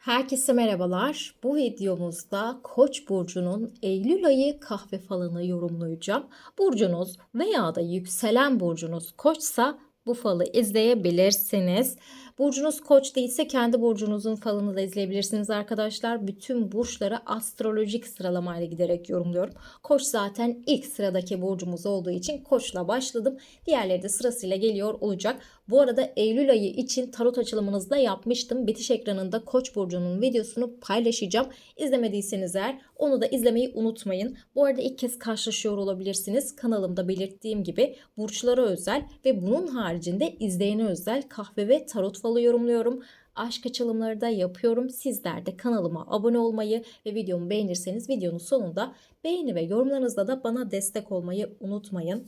Herkese merhabalar. Bu videomuzda Koç burcunun Eylül ayı kahve falını yorumlayacağım. Burcunuz veya da yükselen burcunuz Koçsa bu falı izleyebilirsiniz. Burcunuz Koç değilse kendi burcunuzun falını da izleyebilirsiniz arkadaşlar. Bütün burçları astrolojik sıralamayla giderek yorumluyorum. Koç zaten ilk sıradaki burcumuz olduğu için Koç'la başladım. Diğerleri de sırasıyla geliyor olacak. Bu arada Eylül ayı için tarot açılımınızda yapmıştım. Bitiş ekranında Koç burcunun videosunu paylaşacağım. İzlemediyseniz eğer onu da izlemeyi unutmayın. Bu arada ilk kez karşılaşıyor olabilirsiniz. Kanalımda belirttiğim gibi burçlara özel ve bunun haricinde izleyene özel kahve ve tarot falı yorumluyorum. Aşk açılımları da yapıyorum. Sizler de kanalıma abone olmayı ve videomu beğenirseniz videonun sonunda beğeni ve yorumlarınızla da bana destek olmayı unutmayın.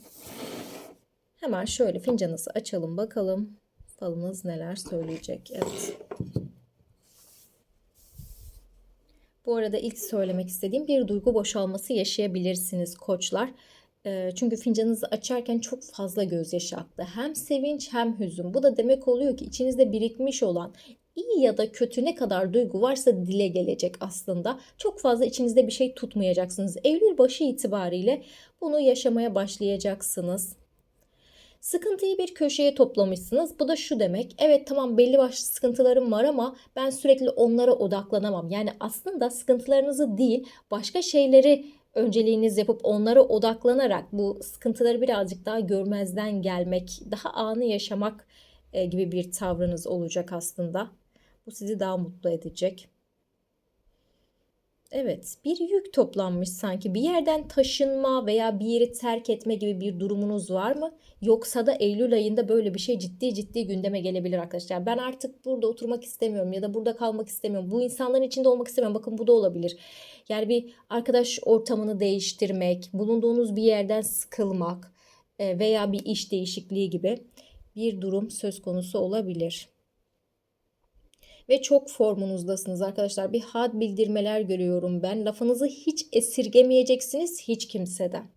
Hemen şöyle fincanınızı açalım bakalım. Falınız neler söyleyecek. Evet. Bu arada ilk söylemek istediğim bir duygu boşalması yaşayabilirsiniz koçlar. Ee, Çünkü fincanınızı açarken çok fazla gözyaşı aktı. Hem sevinç hem hüzün. Bu da demek oluyor ki içinizde birikmiş olan iyi ya da kötü ne kadar duygu varsa dile gelecek aslında. Çok fazla içinizde bir şey tutmayacaksınız. Eylül başı itibariyle bunu yaşamaya başlayacaksınız. Sıkıntıyı bir köşeye toplamışsınız. Bu da şu demek. Evet tamam belli başlı sıkıntılarım var ama ben sürekli onlara odaklanamam. Yani aslında sıkıntılarınızı değil başka şeyleri önceliğiniz yapıp onlara odaklanarak bu sıkıntıları birazcık daha görmezden gelmek, daha anı yaşamak e, gibi bir tavrınız olacak aslında. Bu sizi daha mutlu edecek. Evet, bir yük toplanmış sanki. Bir yerden taşınma veya bir yeri terk etme gibi bir durumunuz var mı? Yoksa da Eylül ayında böyle bir şey ciddi ciddi gündeme gelebilir arkadaşlar. Ben artık burada oturmak istemiyorum ya da burada kalmak istemiyorum. Bu insanların içinde olmak istemiyorum. Bakın bu da olabilir. Yani bir arkadaş ortamını değiştirmek, bulunduğunuz bir yerden sıkılmak e, veya bir iş değişikliği gibi bir durum söz konusu olabilir ve çok formunuzdasınız arkadaşlar. Bir had bildirmeler görüyorum ben. Lafınızı hiç esirgemeyeceksiniz hiç kimseden.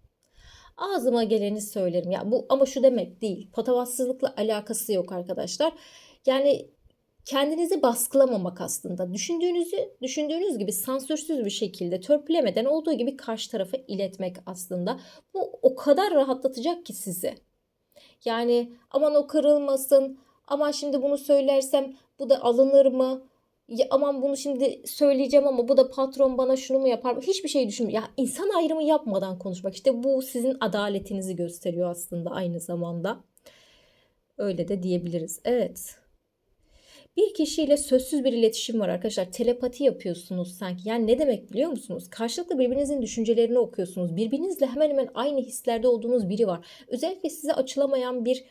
Ağzıma geleni söylerim. Ya bu ama şu demek değil. Patavatsızlıkla alakası yok arkadaşlar. Yani kendinizi baskılamamak aslında. Düşündüğünüzü düşündüğünüz gibi sansürsüz bir şekilde törpülemeden olduğu gibi karşı tarafa iletmek aslında. Bu o kadar rahatlatacak ki sizi. Yani aman o kırılmasın, aman şimdi bunu söylersem bu da alınır mı? Ya aman bunu şimdi söyleyeceğim ama bu da patron bana şunu mu yapar? Hiçbir şey düşünmüyor. Ya insan ayrımı yapmadan konuşmak. İşte bu sizin adaletinizi gösteriyor aslında aynı zamanda. Öyle de diyebiliriz. Evet. Bir kişiyle sözsüz bir iletişim var arkadaşlar. Telepati yapıyorsunuz sanki. Yani ne demek biliyor musunuz? Karşılıklı birbirinizin düşüncelerini okuyorsunuz. Birbirinizle hemen hemen aynı hislerde olduğunuz biri var. Özellikle size açılamayan bir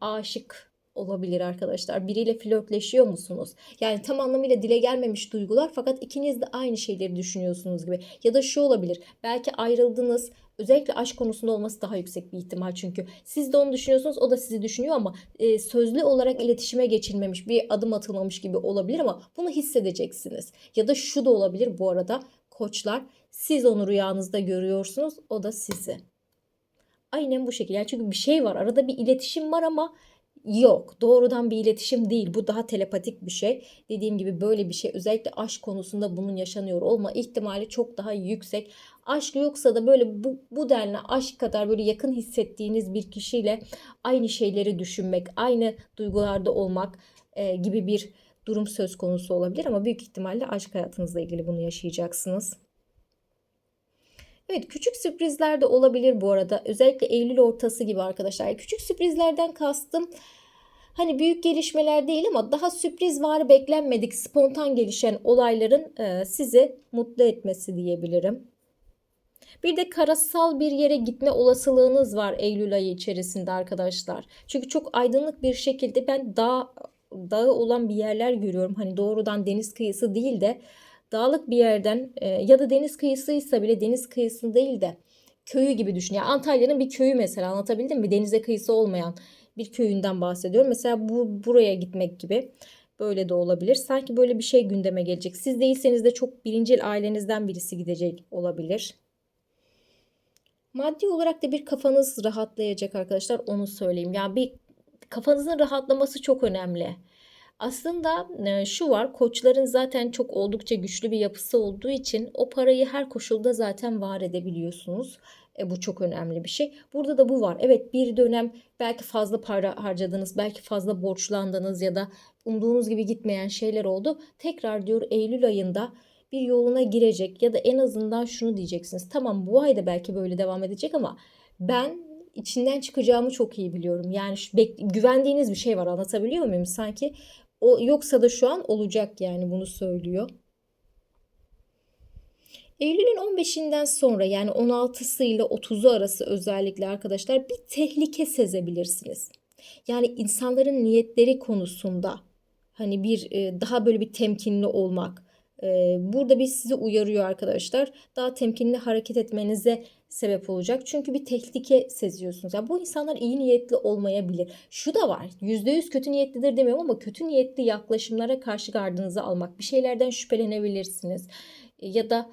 aşık olabilir arkadaşlar. Biriyle flörtleşiyor musunuz? Yani tam anlamıyla dile gelmemiş duygular fakat ikiniz de aynı şeyleri düşünüyorsunuz gibi. Ya da şu olabilir. Belki ayrıldınız. Özellikle aşk konusunda olması daha yüksek bir ihtimal çünkü. Siz de onu düşünüyorsunuz, o da sizi düşünüyor ama e, sözlü olarak iletişime geçilmemiş, bir adım atılmamış gibi olabilir ama bunu hissedeceksiniz. Ya da şu da olabilir bu arada koçlar. Siz onu rüyanızda görüyorsunuz, o da sizi. Aynen bu şekilde. Yani çünkü bir şey var, arada bir iletişim var ama Yok, doğrudan bir iletişim değil. Bu daha telepatik bir şey. Dediğim gibi böyle bir şey özellikle aşk konusunda bunun yaşanıyor olma ihtimali çok daha yüksek. Aşk yoksa da böyle bu, bu denli aşk kadar böyle yakın hissettiğiniz bir kişiyle aynı şeyleri düşünmek, aynı duygularda olmak e, gibi bir durum söz konusu olabilir ama büyük ihtimalle aşk hayatınızla ilgili bunu yaşayacaksınız. Evet küçük sürprizler de olabilir bu arada. Özellikle Eylül ortası gibi arkadaşlar. Küçük sürprizlerden kastım hani büyük gelişmeler değil ama daha sürpriz var beklenmedik spontan gelişen olayların e, sizi mutlu etmesi diyebilirim. Bir de karasal bir yere gitme olasılığınız var Eylül ayı içerisinde arkadaşlar. Çünkü çok aydınlık bir şekilde ben dağ dağı olan bir yerler görüyorum. Hani doğrudan deniz kıyısı değil de dağlık bir yerden e, ya da deniz kıyısıysa bile deniz kıyısında değil de köyü gibi düşün. Yani Antalya'nın bir köyü mesela anlatabildim mi? Denize kıyısı olmayan bir köyünden bahsediyorum. Mesela bu buraya gitmek gibi böyle de olabilir. Sanki böyle bir şey gündeme gelecek. Siz değilseniz de çok birincil ailenizden birisi gidecek olabilir. Maddi olarak da bir kafanız rahatlayacak arkadaşlar onu söyleyeyim. Yani bir kafanızın rahatlaması çok önemli. Aslında e, şu var koçların zaten çok oldukça güçlü bir yapısı olduğu için o parayı her koşulda zaten var edebiliyorsunuz. E, bu çok önemli bir şey. Burada da bu var. Evet bir dönem belki fazla para harcadınız, belki fazla borçlandınız ya da umduğunuz gibi gitmeyen şeyler oldu. Tekrar diyor Eylül ayında bir yoluna girecek ya da en azından şunu diyeceksiniz. Tamam bu ay da belki böyle devam edecek ama ben içinden çıkacağımı çok iyi biliyorum. Yani güvendiğiniz bir şey var anlatabiliyor muyum? Sanki o yoksa da şu an olacak yani bunu söylüyor. Eylül'ün 15'inden sonra yani 16'sı ile 30'u arası özellikle arkadaşlar bir tehlike sezebilirsiniz. Yani insanların niyetleri konusunda hani bir e, daha böyle bir temkinli olmak. e, Burada bir sizi uyarıyor arkadaşlar. Daha temkinli hareket etmenize sebep olacak. Çünkü bir tehlike seziyorsunuz. Yani bu insanlar iyi niyetli olmayabilir. Şu da var. %100 kötü niyetlidir demiyorum ama kötü niyetli yaklaşımlara karşı gardınızı almak. Bir şeylerden şüphelenebilirsiniz. Ya da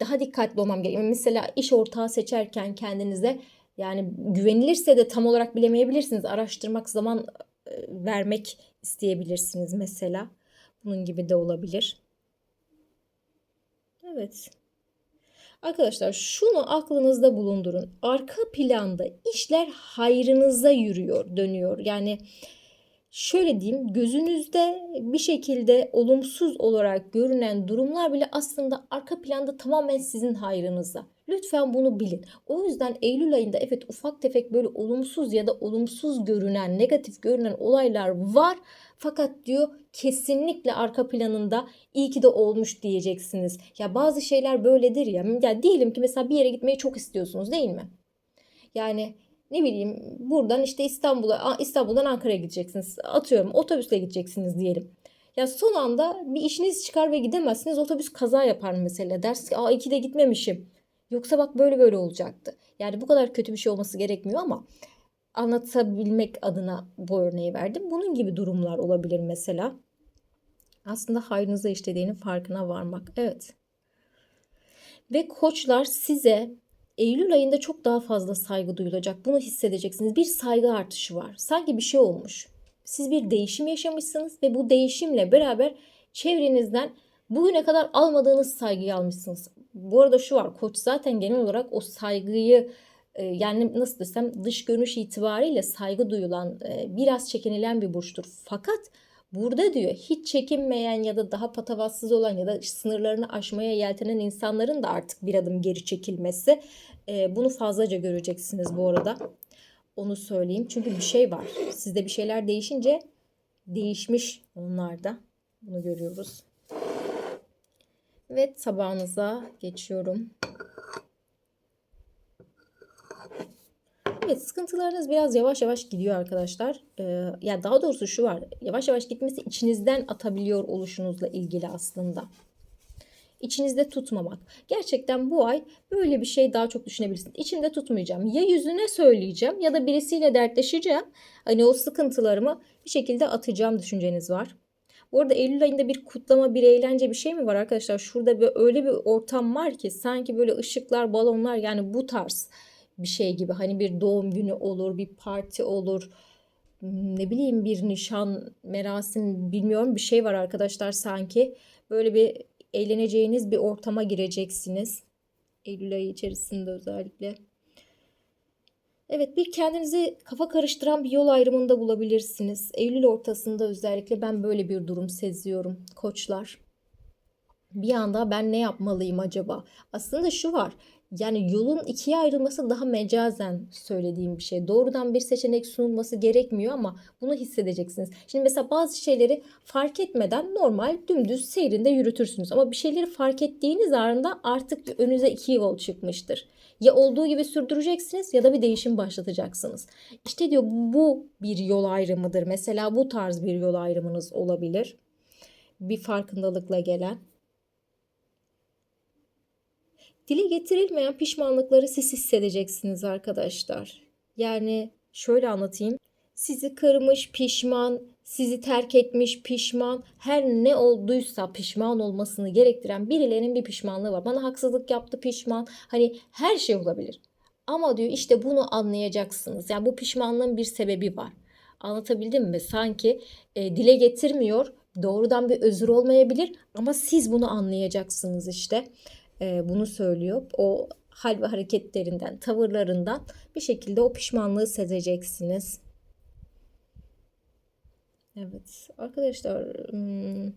daha dikkatli olmam gerekiyor. Mesela iş ortağı seçerken kendinize yani güvenilirse de tam olarak bilemeyebilirsiniz. Araştırmak zaman e, vermek isteyebilirsiniz mesela. Bunun gibi de olabilir. Evet. Arkadaşlar şunu aklınızda bulundurun. Arka planda işler hayrınıza yürüyor, dönüyor. Yani şöyle diyeyim gözünüzde bir şekilde olumsuz olarak görünen durumlar bile aslında arka planda tamamen sizin hayrınıza. Lütfen bunu bilin. O yüzden Eylül ayında evet ufak tefek böyle olumsuz ya da olumsuz görünen, negatif görünen olaylar var. Fakat diyor kesinlikle arka planında iyi ki de olmuş diyeceksiniz. Ya bazı şeyler böyledir ya. Ya diyelim ki mesela bir yere gitmeyi çok istiyorsunuz değil mi? Yani ne bileyim buradan işte İstanbul'a İstanbul'dan Ankara'ya gideceksiniz. Atıyorum otobüsle gideceksiniz diyelim. Ya son anda bir işiniz çıkar ve gidemezsiniz. Otobüs kaza yapar mesela. Dersiniz ki aa iki de gitmemişim. Yoksa bak böyle böyle olacaktı. Yani bu kadar kötü bir şey olması gerekmiyor ama anlatabilmek adına bu örneği verdim. Bunun gibi durumlar olabilir mesela. Aslında hayrınıza işlediğinin farkına varmak. Evet. Ve koçlar size Eylül ayında çok daha fazla saygı duyulacak. Bunu hissedeceksiniz. Bir saygı artışı var. Sanki bir şey olmuş. Siz bir değişim yaşamışsınız ve bu değişimle beraber çevrenizden bugüne kadar almadığınız saygıyı almışsınız. Bu arada şu var. Koç zaten genel olarak o saygıyı e, yani nasıl desem dış görünüş itibariyle saygı duyulan e, biraz çekinilen bir burçtur. Fakat burada diyor hiç çekinmeyen ya da daha patavatsız olan ya da sınırlarını aşmaya yeltenen insanların da artık bir adım geri çekilmesi. E, bunu fazlaca göreceksiniz bu arada. Onu söyleyeyim. Çünkü bir şey var. Sizde bir şeyler değişince değişmiş onlarda. Bunu görüyoruz. Ve tabağınıza geçiyorum. Evet sıkıntılarınız biraz yavaş yavaş gidiyor arkadaşlar. Ee, ya daha doğrusu şu var. Yavaş yavaş gitmesi içinizden atabiliyor oluşunuzla ilgili aslında. İçinizde tutmamak. Gerçekten bu ay böyle bir şey daha çok düşünebilirsiniz. İçimde tutmayacağım. Ya yüzüne söyleyeceğim ya da birisiyle dertleşeceğim. Hani o sıkıntılarımı bir şekilde atacağım düşünceniz var. Bu arada Eylül ayında bir kutlama, bir eğlence bir şey mi var arkadaşlar? Şurada bir, öyle bir ortam var ki sanki böyle ışıklar, balonlar yani bu tarz bir şey gibi. Hani bir doğum günü olur, bir parti olur. Ne bileyim bir nişan, merasim bilmiyorum bir şey var arkadaşlar sanki. Böyle bir eğleneceğiniz bir ortama gireceksiniz. Eylül ayı içerisinde özellikle. Evet bir kendinizi kafa karıştıran bir yol ayrımında bulabilirsiniz. Eylül ortasında özellikle ben böyle bir durum seziyorum koçlar. Bir anda ben ne yapmalıyım acaba? Aslında şu var. Yani yolun ikiye ayrılması daha mecazen söylediğim bir şey. Doğrudan bir seçenek sunulması gerekmiyor ama bunu hissedeceksiniz. Şimdi mesela bazı şeyleri fark etmeden normal dümdüz seyrinde yürütürsünüz. Ama bir şeyleri fark ettiğiniz anda artık önünüze iki yol çıkmıştır. Ya olduğu gibi sürdüreceksiniz ya da bir değişim başlatacaksınız. İşte diyor bu bir yol ayrımıdır. Mesela bu tarz bir yol ayrımınız olabilir. Bir farkındalıkla gelen. Dile getirilmeyen pişmanlıkları siz hissedeceksiniz arkadaşlar. Yani şöyle anlatayım. Sizi kırmış, pişman, sizi terk etmiş, pişman, her ne olduysa pişman olmasını gerektiren birilerinin bir pişmanlığı var. Bana haksızlık yaptı pişman. Hani her şey olabilir. Ama diyor işte bunu anlayacaksınız. Yani bu pişmanlığın bir sebebi var. Anlatabildim mi? Sanki e, dile getirmiyor. Doğrudan bir özür olmayabilir ama siz bunu anlayacaksınız işte. E, bunu söylüyor. O hal ve hareketlerinden, tavırlarından bir şekilde o pişmanlığı sezeceksiniz. Evet arkadaşlar hmm,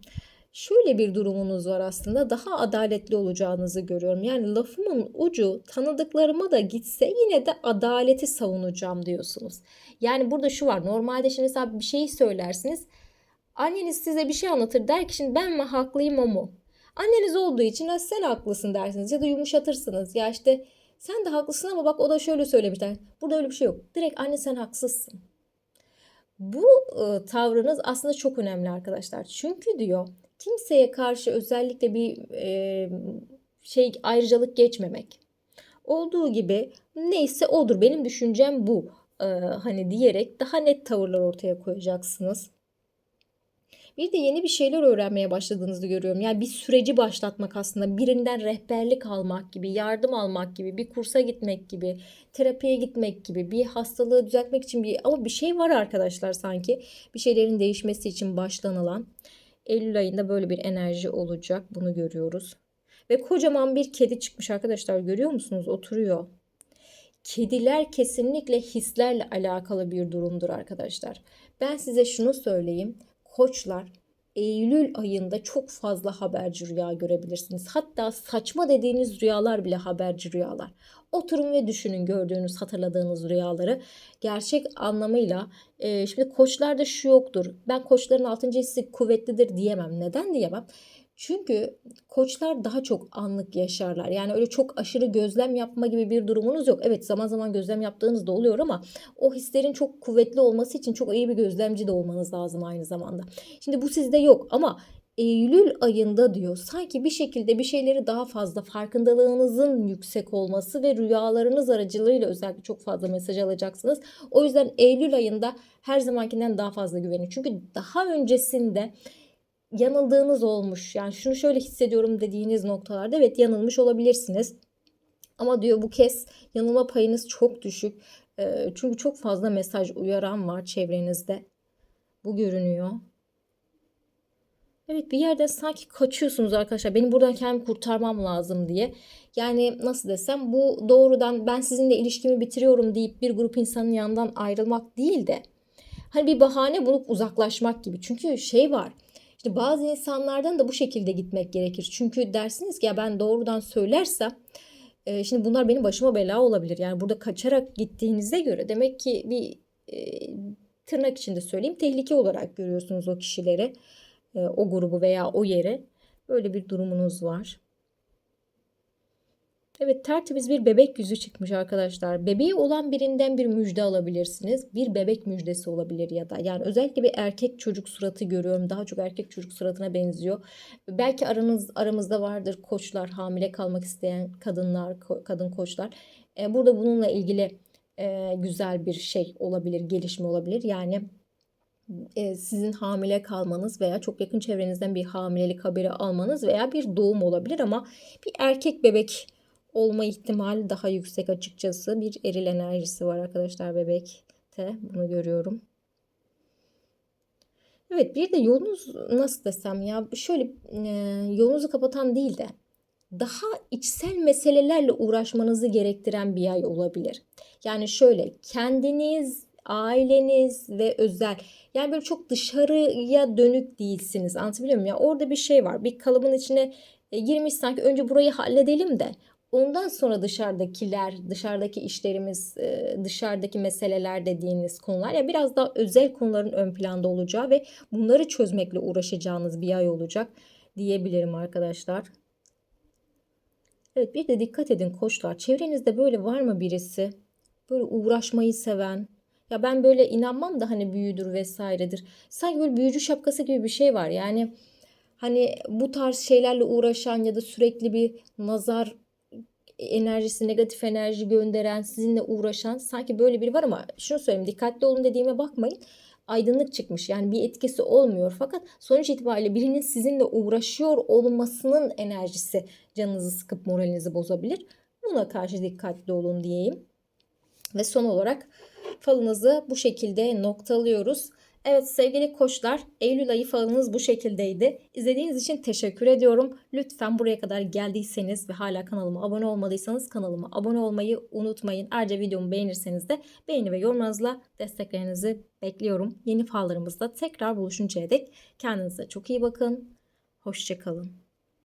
şöyle bir durumunuz var aslında daha adaletli olacağınızı görüyorum. Yani lafımın ucu tanıdıklarıma da gitse yine de adaleti savunacağım diyorsunuz. Yani burada şu var normalde şimdi mesela bir şey söylersiniz. Anneniz size bir şey anlatır der ki şimdi ben mi haklıyım o mu? Anneniz olduğu için "Ha, sen haklısın dersiniz ya da yumuşatırsınız. Ya işte sen de haklısın ama bak o da şöyle söylemiş. Burada öyle bir şey yok. Direkt anne sen haksızsın. Bu e, tavrınız aslında çok önemli arkadaşlar. Çünkü diyor kimseye karşı özellikle bir e, şey ayrıcalık geçmemek. Olduğu gibi neyse odur benim düşüncem bu. E, hani diyerek daha net tavırlar ortaya koyacaksınız. Bir de yeni bir şeyler öğrenmeye başladığınızı görüyorum. Yani bir süreci başlatmak aslında birinden rehberlik almak gibi, yardım almak gibi, bir kursa gitmek gibi, terapiye gitmek gibi, bir hastalığı düzeltmek için bir ama bir şey var arkadaşlar sanki. Bir şeylerin değişmesi için başlanılan. Eylül ayında böyle bir enerji olacak. Bunu görüyoruz. Ve kocaman bir kedi çıkmış arkadaşlar. Görüyor musunuz? Oturuyor. Kediler kesinlikle hislerle alakalı bir durumdur arkadaşlar. Ben size şunu söyleyeyim koçlar Eylül ayında çok fazla haberci rüya görebilirsiniz. Hatta saçma dediğiniz rüyalar bile haberci rüyalar. Oturun ve düşünün gördüğünüz, hatırladığınız rüyaları gerçek anlamıyla. E, şimdi koçlarda şu yoktur. Ben koçların 6. hissi kuvvetlidir diyemem. Neden diyemem? Çünkü koçlar daha çok anlık yaşarlar. Yani öyle çok aşırı gözlem yapma gibi bir durumunuz yok. Evet zaman zaman gözlem yaptığınız da oluyor ama o hislerin çok kuvvetli olması için çok iyi bir gözlemci de olmanız lazım aynı zamanda. Şimdi bu sizde yok ama Eylül ayında diyor sanki bir şekilde bir şeyleri daha fazla farkındalığınızın yüksek olması ve rüyalarınız aracılığıyla özellikle çok fazla mesaj alacaksınız. O yüzden Eylül ayında her zamankinden daha fazla güvenin. Çünkü daha öncesinde yanıldığınız olmuş. Yani şunu şöyle hissediyorum dediğiniz noktalarda evet yanılmış olabilirsiniz. Ama diyor bu kez yanılma payınız çok düşük. E, çünkü çok fazla mesaj uyaran var çevrenizde. Bu görünüyor. Evet bir yerde sanki kaçıyorsunuz arkadaşlar. Benim buradan kendimi kurtarmam lazım diye. Yani nasıl desem bu doğrudan ben sizinle ilişkimi bitiriyorum deyip bir grup insanın yanından ayrılmak değil de hani bir bahane bulup uzaklaşmak gibi. Çünkü şey var. İşte bazı insanlardan da bu şekilde gitmek gerekir. Çünkü dersiniz ki ya ben doğrudan söylersem e, şimdi bunlar benim başıma bela olabilir. Yani burada kaçarak gittiğinize göre demek ki bir e, tırnak içinde söyleyeyim tehlike olarak görüyorsunuz o kişileri, e, o grubu veya o yeri. Böyle bir durumunuz var. Evet tertemiz bir bebek yüzü çıkmış arkadaşlar. Bebeği olan birinden bir müjde alabilirsiniz. Bir bebek müjdesi olabilir ya da. Yani özellikle bir erkek çocuk suratı görüyorum. Daha çok erkek çocuk suratına benziyor. Belki aranız aramızda vardır koçlar, hamile kalmak isteyen kadınlar, kadın koçlar. E, burada bununla ilgili e, güzel bir şey olabilir, gelişme olabilir. Yani e, sizin hamile kalmanız veya çok yakın çevrenizden bir hamilelik haberi almanız veya bir doğum olabilir ama bir erkek bebek olma ihtimali daha yüksek açıkçası. Bir eril enerjisi var arkadaşlar bebekte. Bunu görüyorum. Evet bir de yolunuz nasıl desem ya şöyle e, yolunuzu kapatan değil de daha içsel meselelerle uğraşmanızı gerektiren bir ay olabilir. Yani şöyle kendiniz, aileniz ve özel yani böyle çok dışarıya dönük değilsiniz. Anlatabiliyor muyum? Ya orada bir şey var. Bir kalıbın içine e, girmiş sanki önce burayı halledelim de Ondan sonra dışarıdakiler, dışarıdaki işlerimiz, e, dışarıdaki meseleler dediğiniz konular ya biraz daha özel konuların ön planda olacağı ve bunları çözmekle uğraşacağınız bir ay olacak diyebilirim arkadaşlar. Evet bir de dikkat edin koçlar. Çevrenizde böyle var mı birisi? Böyle uğraşmayı seven. Ya ben böyle inanmam da hani büyüdür vesairedir. Sanki böyle büyücü şapkası gibi bir şey var. Yani hani bu tarz şeylerle uğraşan ya da sürekli bir nazar enerjisi, negatif enerji gönderen, sizinle uğraşan sanki böyle biri var ama şunu söyleyeyim dikkatli olun dediğime bakmayın. Aydınlık çıkmış yani bir etkisi olmuyor fakat sonuç itibariyle birinin sizinle uğraşıyor olmasının enerjisi canınızı sıkıp moralinizi bozabilir. Buna karşı dikkatli olun diyeyim. Ve son olarak falınızı bu şekilde noktalıyoruz. Evet sevgili koçlar Eylül ayı falınız bu şekildeydi. İzlediğiniz için teşekkür ediyorum. Lütfen buraya kadar geldiyseniz ve hala kanalıma abone olmadıysanız kanalıma abone olmayı unutmayın. Ayrıca videomu beğenirseniz de beğeni ve yorumlarınızla desteklerinizi bekliyorum. Yeni fallarımızda tekrar buluşuncaya dek kendinize çok iyi bakın. Hoşçakalın.